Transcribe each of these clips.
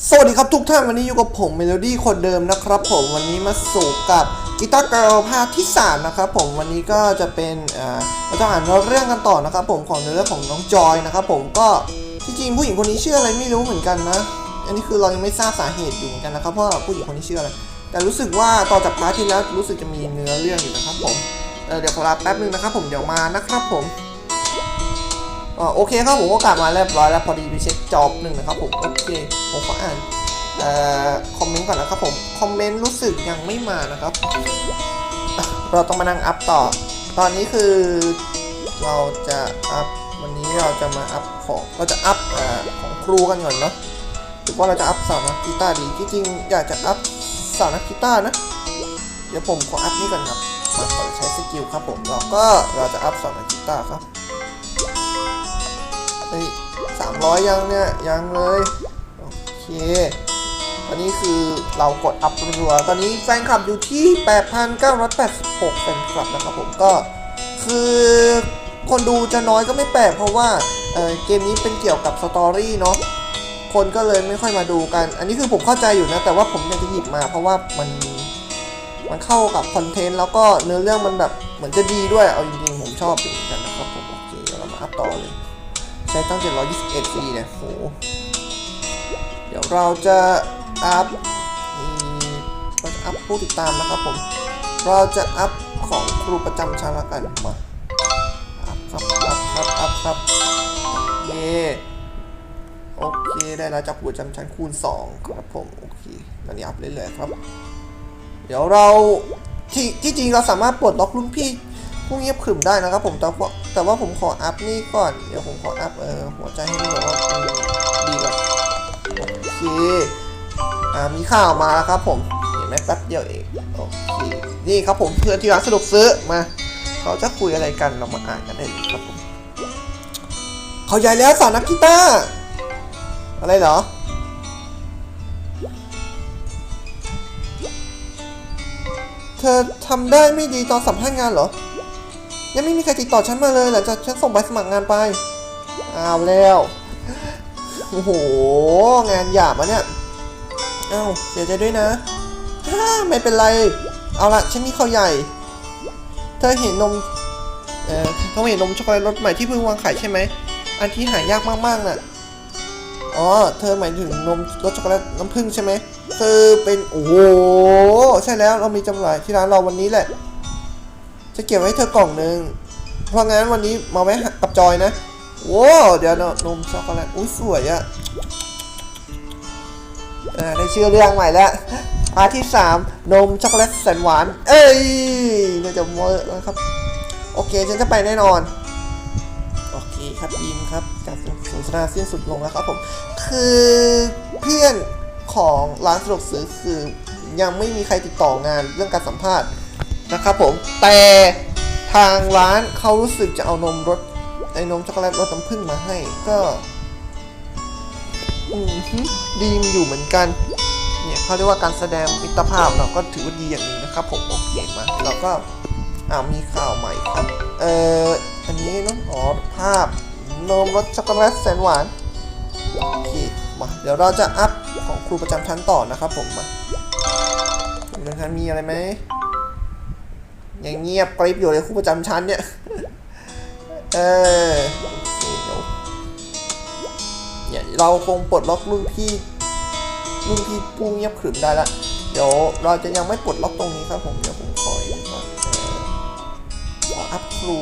สวัสดีครับทุกท่านวันนี้อยู่กับผมเมโลดี้คนเดิมนะครับ ผมวันนี้มาสู่กับกีตาร์เกิลภาคที่ 3 นะครับผมวันนี้ก็จะเป็นเราจะอ่านเรื่องกันต่อนะครับ ผมของเนื้อเรื่องของน้องจอยนะครับผมก็ที่จริงผู้หญิงคนนี้ชื่ออะไรไม่รู้เหมือนกันนะ อันนี้คือเรายังไม่ทราบสาเหตุอยู่เหมือนกันนะครับเพราะผู้หญิงคนนี้ชื่ออะไรแต่รู้สึกว่าต่อจากพาร์ทที่แล้วรู้สึกจะมีเนื้อเรื่องอยู่นะครับผมเเดี๋ยวขอรับแป๊บนึงนะครับผมเดี๋ยวมานะครับผม อ่าโอเคครับผมก็กลับมาเรียบร้อยแล้วพอดีไปเช็คจอบหนึ่งนะครับผมโอเคผมขออ่านเอ่อคอมเมนต์ก่อนนะครับผมคอมเมนต์รู้สึกยังไม่มานะครับ เราต้องมานั่งอัพต่อ ตอนนี้คือเราจะอัพวันนี้เราจะมาอัพของเราจะอัพเอ่อของครูกันก่อนเนาะหรือว่าเราจะอัพสาวนักกีตาร์ดีที่จริงอยากจะอัพสาวนักกีตาร์นะ เดี๋ยวผมขออัพนี่ก่อนครับมาขอใช้สกิลครับผมแล้วก็เราจะอัพสาวนักกีตาร์ครับ 300 ยังเนี่ย ยังเลย โอเค ตอนนี้คือเรากดอัพรัวตอนนี้แฟนคลับอยู่ที่ 8,986 แฟนคลับนะครับผมก็คือคนดูจะน้อยก็ไม่แปลกเพราะว่าเเกมนี้เป็นเกี่ยวกับสตอรี่เนาะคนก็เลยไม่ค่อยมาดูกัน อันนี้คือผมเข้าใจอยู่นะ แต่ว่าผมอยากจะหยิบมา เพราะว่ามันมันเข้ากับคอนเทนต์แล้วก็เนื้อเรื่องมันแบบเหมือนจะดีด้วย เอาจริงๆผมชอบเหมือนกันนะครับผมโอเคเรามาอัพต่อเลย ใช้ตั้ง 721ปีเนี่ยโห เดี๋ยวเราจะอัพเราจะอัพผู้ติดตามนะครับผม เราจะอัพของครูประจำชั้นละกันมาอัพครับอัพครับอัพครับเย่โอเคได้แล้วจากครูประจำชั้นคูณ 2 ครับผม โอเค ตอนนี้อัพเรื่อยๆครับ เดี๋ยวเราที่ที่จริงเราสามารถปลดล็อกรุ่นพี่ ผู้เงียบขรึมได้นะครับผมแต่ว่าแต่ว่าผมขออัพนี่ก่อน เดี๋ยวผมขออัพเออหัวใจให้มันแบบว่าดีก่อนโอเคอ่ามีข่าวมาแล้วครับผมเห็นไหมแป๊บเดียวเองโอเคนี่ครับผมเพื่อนที่ร้านสะดวกซื้อมา เขาจะคุยอะไรกันเรามาอ่านกันได้เลยครับผมเขาใหญ่แล้วสานักกีตาร์อะไรเหรอเธอทำได้ไม่ดีตอนสัมภาษณ์งานเหรอ ยังไม่มีใครติดต่อฉันมาเลยหลังจากฉันส่งใบสมัครงานไปอ้าวแล้วโอ้โหงานหยาบอะเนี่ยเอ้าเสียใจด้วยนะฮ่าไม่เป็นไร เอาละฉันมีข่าวใหญ่ เธอเห็นนมเอ่อเธอเห็นนมช็อกโกแลตรสใหม่ที่เพิ่งวางขายใช่ไหมอันที่หายากมากๆน่ะอ๋อเธอหมายถึงนมรสช็อกโกแลตน้ำผึ้งใช่ไหมคือเป็นโอ้โหใช่แล้วเรามีจำหน่ายที่ร้านเราวันนี้แหละ จะเก็บไว้ให้เธอกล่องหนึ่งเพราะงั้นวันนี้มาแวะกับจอยนะโว้วเดี๋ยวนมช็อกโกแลตอุ้ยสวยอะอ่าได้ชื่อเรื่องใหม่แล้วพาร์ทที่ 3 นมช็อกโกแลตแสนหวาน เอ้ยน่าจะเวอร์แล้วครับ โอเค ฉันจะไปแน่นอน โอเคครับยิมครับการสนทนาสิ้นสุดลงแล้วครับผม คือเพื่อนของร้านสะดวกซื้อคือยังไม่มีใครติดต่องานเรื่องการสัมภาษณ์ นะครับผมแต่ทางร้านเขารู้สึกจะเอานมรสไอ้นมช็อกโกแลตรสน้ำผึ้งมาให้ก็อดีอยู่เหมือนกัน เนี่ยเขาเรียกว่าการแสดงมิตรภาพเราก็ถือว่าดีอย่างหนึ่งนะครับผมโอเคมาเราก็อ่ามีข่าวใหม่ครับ เอ่ออันนี้น้องอ๋อภาพนมรสช็อกโกแลตแสนหวานโอเคมาเดี๋ยวเราจะอัพของครูประจำชั้นต่อนะครับผมมาครูประจำชั้นมีอะไรไหม ยังเงียบกริบอยู่เลยครูประจำชั้นเนี่ย เออเดี๋ยวเนี่ยเราคงปลดล็อกรุ่นพี่รุ่นพี่ผู้เงียบขรึมได้ละ เดี๋ยวเราจะยังไม่ปลดล็อกตรงนี้ครับผม เดี๋ยวผมขออีกก่อนเออขออัพครู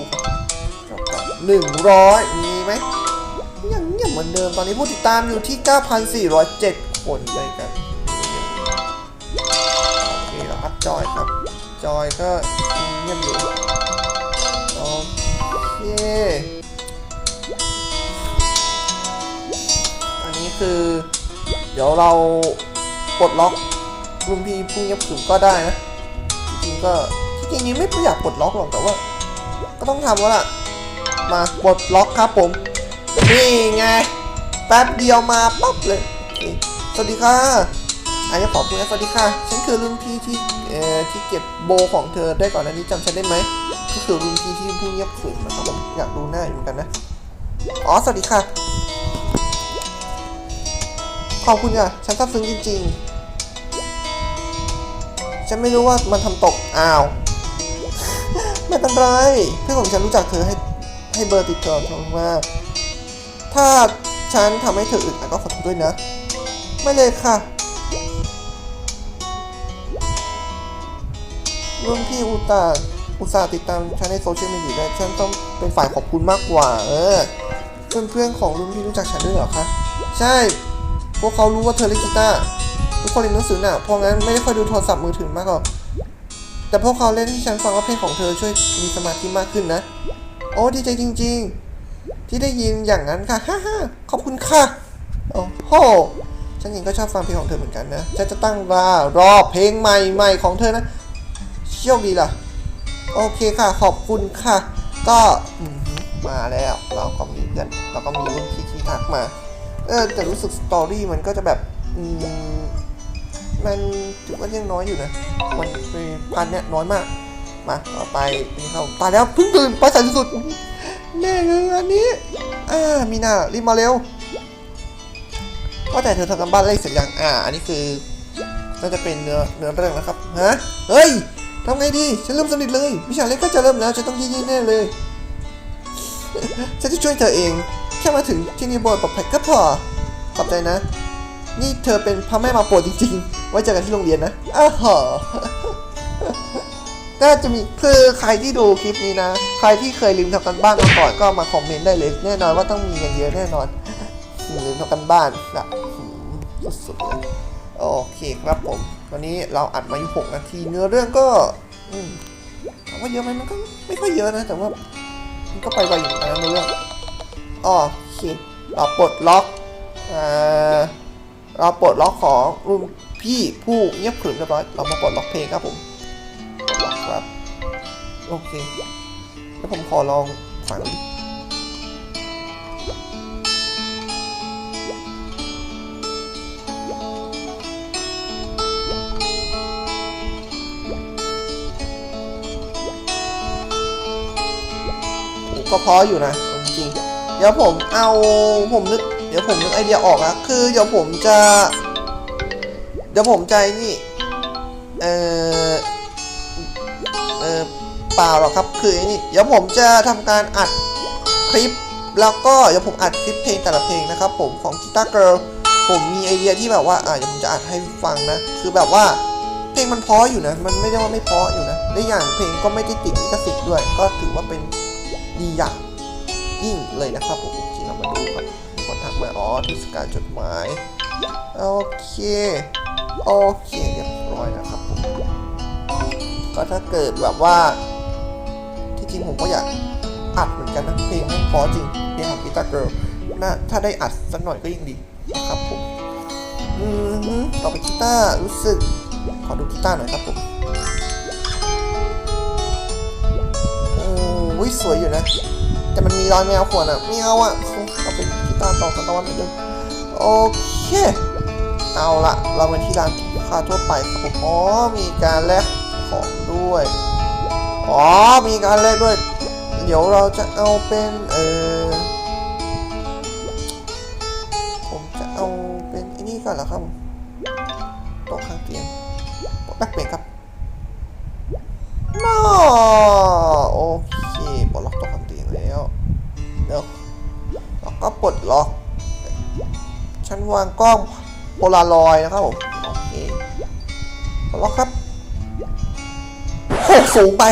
ครับหนึ่งร้อยมีไหมยังเงียบเหมือนเดิมตอนนี้ผู้ติดตามอยู่ที่ 9,407 คนด้วยกันโอเคเราอัพจอยครับ จอยก็เงียบอยู่โอเคอันนี้คือ เดี๋ยวเราปลดล็อกรุ่นพี่ผู้เงียบขึมก็ได้นะจริงๆก็จริงๆไม่อยากปลดล็อกหรอกแต่ว่า ก็ต้องทำแล้วล่ะ มาปลดล็อกครับผม นี่ไง แป๊บเดียวมาปั๊บเลย สวัสดีค่ะ อันนี้ขอบคุณนะสวัสดีค่ะ ฉันคือรุ่นพี่ที่เอ่อที่เก็บโบของเธอได้ก่อนอันนี้จำฉันได้ไหมก็คือรุ่นพี่ที่ผู้เงียบขรึมนะครับผมอยากดูหน้าอยู่เหมือนกันนะ อ๋อ สวัสดีค่ะ ขอบคุณค่ะ ฉันซาบซึ้งจริง ๆ ฉันไม่รู้ว่ามันทำตก อ้าว ไม่เป็นไร เพื่อนของฉันรู้จักเธอให้ให้เบอร์ติดต่อเธอมากถ้าฉันทำให้เธออึดอัดก็ขอโทษด้วยนะ ไม่เลยค่ะ รุ่นพี่อุตาอุตส่าห์ติดตามฉันในโซเชียลมีเดียได้ฉันต้องเป็นฝ่ายขอบคุณมากกว่า เออ เพื่อนๆของรุ่นพี่รู้จักฉันด้วยเหรอคะ ใช่ พวกเขารู้ว่าเธอเล่นกีตาร์ทุกคนเรียนหนังสือน่ะเพราะงั้นไม่ได้ค่อยดูโทรศัพท์มือถือมากหรอกแต่พวกเขาเล่นที่ฉันฟังว่าเพลงของเธอช่วยมีสมาธิมากขึ้นนะ โอ้ดีใจจริง ๆ ที่ได้ยินอย่างนั้นค่ะฮ่าฮ่าขอบคุณค่ะโอ้โหฉันเองก็ชอบฟังเพลงของเธอเหมือนกันนะ ฉันจะตั้งรารอเพลงใหม่ๆของเธอนะ โชคดีล่ะ โอเคค่ะ ขอบคุณค่ะ ก็มาแล้วเราก็มีเพื่อนเราก็มีรุ่นพี่ที่ทักมา เออแต่รู้สึกสตอรี่มันก็จะแบบอืมมันถือว่ายังน้อยอยู่นะ มันเป็นพันเนี่ยน้อยมาก มาต่อไปเป็นเขาตายแล้วเพิ่งตื่นไปสายสุดแน่เลยอันนี้ อ่า มีนารีบมาเร็วว่าแต่เธอทำกันบ้านเลขเสร็จยัง อ่า อันนี้คือน่าจะเป็นเนื้อเนื้อเรื่องนะครับ ฮะ เฮ้ย ทำไงดี ฉันเริ่มสนิทเลย วิชาเล็กก็จะเริ่มแล้ว ฉันต้องยี่ๆแน่เลย ฉันจะช่วยเธอเอง แค่มาถึงที่นี่บอยปลอดภัยก็พอ ขอบใจนะ นี่เธอเป็นพระแม่มาโปรดจริงๆ ไว้เจอกันที่โรงเรียนนะอ้าวหอน่าจะมีคือใครที่ดูคลิปนี้นะ ใครที่เคยลืมทำกันบ้านมาก่อนก็มาคอมเมนต์ได้เลย แน่นอนว่าต้องมีกันเยอะแน่นอนลืมทำกันบ้านแบบสุดๆเลย โอเคครับผม วันนี้เราอัดมาอยู่6นาที เนื้อเรื่องก็อืมถามว่าเยอะไหมมันก็ไม่ค่อยเยอะนะ แต่ว่ามันก็ไปไวอยู่นะเนื้อเรื่องโอเคเราปลดล็อกอ่าเราปลดล็อกของรุ่นพี่ผู้เงียบขรึมเรียบร้อยเรามาปลดล็อกเพลงครับผมปลดล็อกครับ โอเค แล้วผมขอลองฟัง ก็เพราะอยู่นะจริง เดี๋ยวผมเอาผมนึกเดี๋ยวผมนึกไอเดียออกอะคือเดี๋ยวผมจะ เดี๋ยวผมใจนี่เออเออเปล่าหรอกครับคือนี่เดี๋ยวผมจะทำการอัดคลิป แล้วก็เดี๋ยวผมอัดคลิปเพลงแต่ละเพลงนะครับ ผมของ Guitar Girl ผมมีไอเดียที่แบบว่าอ่าเดี๋ยวผมจะอัดให้ฟังนะ คือแบบว่าเพลงมันเพราะอยู่นะ มันไม่ได้ว่าไม่เพราะอยู่นะและอย่างเพลงก็ไม่ได้ติดลิขสิทธิ์ด้วย ก็ถือว่าเป็น ดีอย่างยิ่งเลยนะครับผมโอเคเรามาดูครับมีคนทักมาอ๋อเทศกาลจดหมายโอเคโอเคเรียบร้อยนะครับผมก็ถ้าเกิดแบบว่า ที่จริงผมก็อยากอัดเหมือนกันนะเพลงไม่พอจริงเพลงของกีตาร์เกิร์ลน่าถ้าได้อัดสักหน่อยก็ยิ่งดีนะครับผมอืมต่อไปกีตาร์รู้สึกขอดูกีตาร์หน่อยครับผม ยสวยอยู่นะ แต่มันมีรอยแมวขวนอะไม่เอาอะเอาเป็นกีตาร์ต่อกันตะวันไปเลยโอเค เอาละเรามาที่ร้านค้าทั่วไปครับผมอ๋อมีการแลกของด้วยอ๋อมีการแลกด้วย เดี๋ยวเราจะเอาเป็นเออผมจะเอาเป็นไอ้นี่ก่อนเหรอครับโต๊ะข้างเตียงแลกเปลี่ยนครับน่ ก็ปลดล็อก ชั้นวางกล้องโพลารอยนะครับผมโอเคปลดล็อกครับโอ้สูงไป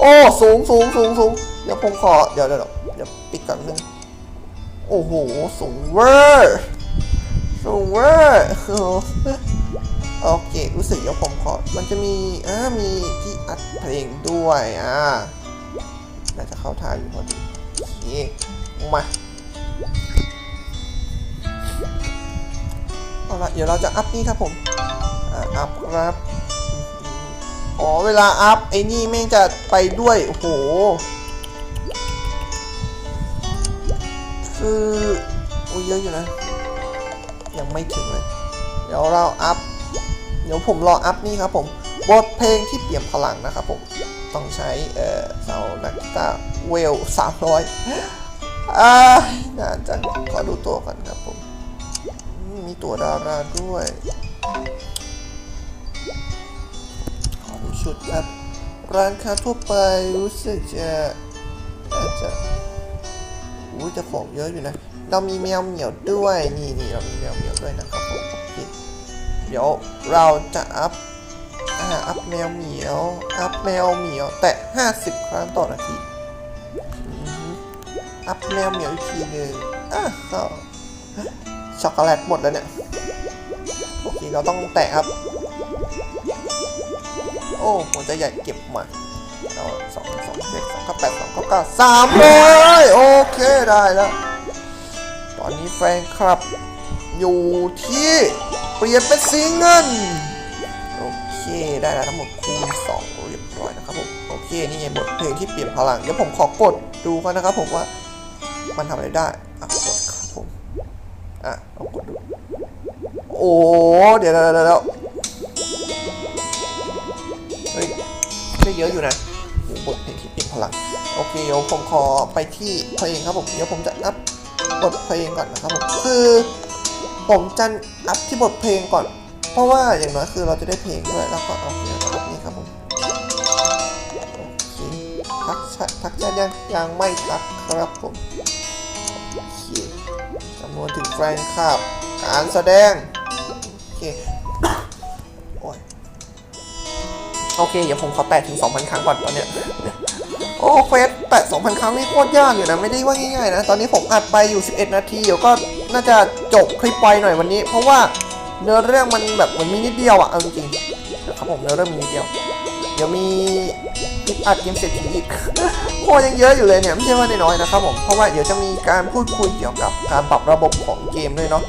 โอ้สูงสูงสูงสูงเดี๋ยวผมขอเดี๋ยวเดี๋ยวเดี๋ยวปิดก่อนนึงโอ้โหสูงเวอร์สูงเวอร์โอเครู้สึกเดี๋ยวผมขอมันจะมีอ่ามีที่อัดเพลงด้วยอ่าน่าจะเข้าทางอยู่พอดีโอเคมา เอาละเดี๋ยวเราจะอัพนี่ครับผมอ่าอัพครับอ๋อเวลาอัพไอ้นี่แม่งจะไปด้วยโอ้โหคือโอ้ยเยอะอยู่นะ ยังไม่ถึงเลย เดี๋ยวเราอัพเดี๋ยวผมรออัพนี่ครับผมบทเพลงที่เปี่ยมพลังนะครับผม ต้องใช้เอ่อเสานักกีตาร์เวลสามร้อย อ่านานจังขอดูตัวก่อนครับผม มีตัวดาราด้วย ขอดูชุดครับ ร้านค้าทั่วไปรู้สึกจะอาจจะอู้จะของเยอะอยู่นะ เรามีแมวเหมียวด้วย นี่นี่เรามีแมวเหมียวด้วยนะครับผมเดี๋ยวเราจะอัพอ่าอัพแมวเหมียว อัพแมวเหมียว แตะ 50 ครั้งต่อนาที อัพแมวเหมียวอีกทีหนึ่งอะก็ช็อกโกแลตหมดแล้วเนี่ย โอเค เราต้องแตะครับ โอ้หัวใจใหญ่เก็บมาเอาสองสองเจ็ดสองเก้าแปดสองเก้าเก้าสามเลยโอเคได้แล้ว ตอนนี้แฟนคลับ อยู่ที่ เปลี่ยนเป็นสีเงิน โอเค ได้แล้วทั้งหมดคูณสองเรียบร้อยนะครับผม โอเค นี่ไงบทเพลงที่เปลี่ยนพลัง เดี๋ยวผมขอกดดูกันนะครับผมว่า มันทำอะไรได้ อะกดครับผม อะลองกดดู โอ้ เดี๋ยวเดี๋ยวเดี๋ยวเดี๋ยวเฮ้ยได้เยอะอยู่นะโอ้บทเพลงที่เปลี่ยนพลัง โอเค เดี๋ยวผมขอไปที่เพลงครับผม เดี๋ยวผมจะอัพบทเพลงก่อนนะครับผม คือผมจะอัพที่บทเพลงก่อน เพราะว่าอย่างน้อยคือเราจะได้เพลงด้วย แล้วก็โอเคครับนี่ครับผมโอเคทักชททักแชทยังยังไม่ทักครับผม นวนถึงแฟนคลับการแสดง โอเค โอ้ยโอเค เดี๋ยวผมขอแตะถึง 2,000 ครั้งก่อนตอนเนี้ย โอ้เฟสแตะ 2,000 ครั้งนี่โคตรยากอยู่นะ ไม่ได้ว่าง่ายๆนะ ตอนนี้ผมอัดไปอยู่ 11 นาที เดี๋ยวก็น่าจะจบคลิปไปหน่อยวันนี้ เพราะว่าเนื้อเรื่องมันแบบมันมีนิดเดียวอะเอาจริงๆครับผมเนื้อเรื่องมีนิดเดียว เดี๋ยวมีคลิปอัดเกมเศรษฐีอีกโคยังเยอะอยู่เลยเนี่ยไม่ใช่ว่าน้อยๆนะครับผมเพราะว่าเดี๋ยวจะมีการพูดคุยเกี่ยวกับการปรับระบบของเกมด้วยเนาะ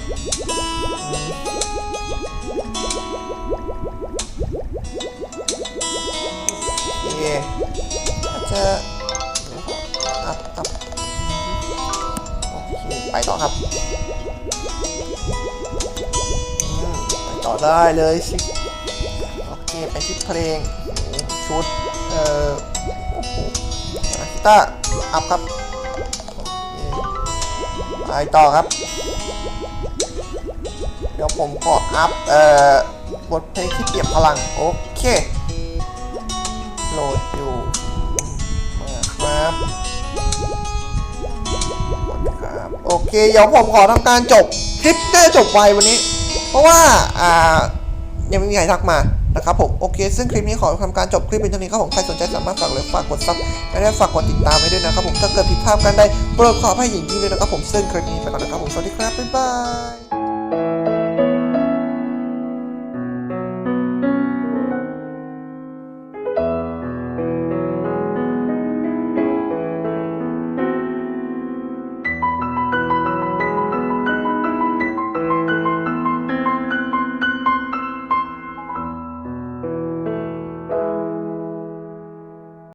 เคอจะอัพอัพโอเคไปต่อครับไปต่อได้เลยสิโอเคไปที่เพลง ชุด เอ่อโอ้โหมากีตาร์อัพครับไปต่อครับ เดี๋ยวผมขออัพ เอ่อ บทเพลงที่เปรียบพลัง โอเค โหลดอยู่ มาครับครับโอเค เดี๋ยวผมขอทำการจบ คลิปน่าจะจบไววันนี้ เพราะว่า อ่า ยังไม่มีใครทักมา นะครับผมโอเคซึ่งคลิปนี้ขอทำการจบคลิปเป็นเท่านี้ครับผมใครสนใจสามารถฝากเลยฝากกดซับและได้ฝากกดติดตามไว้ด้วยนะครับผมถ้าเกิดผิดพลาดกันได้โปรดขออภัยอย่างยิ่งเลยนะครับผมซึ่งคลิปนี้ไปก่อนนะครับผมสวัสดีครับบ๊ายบาย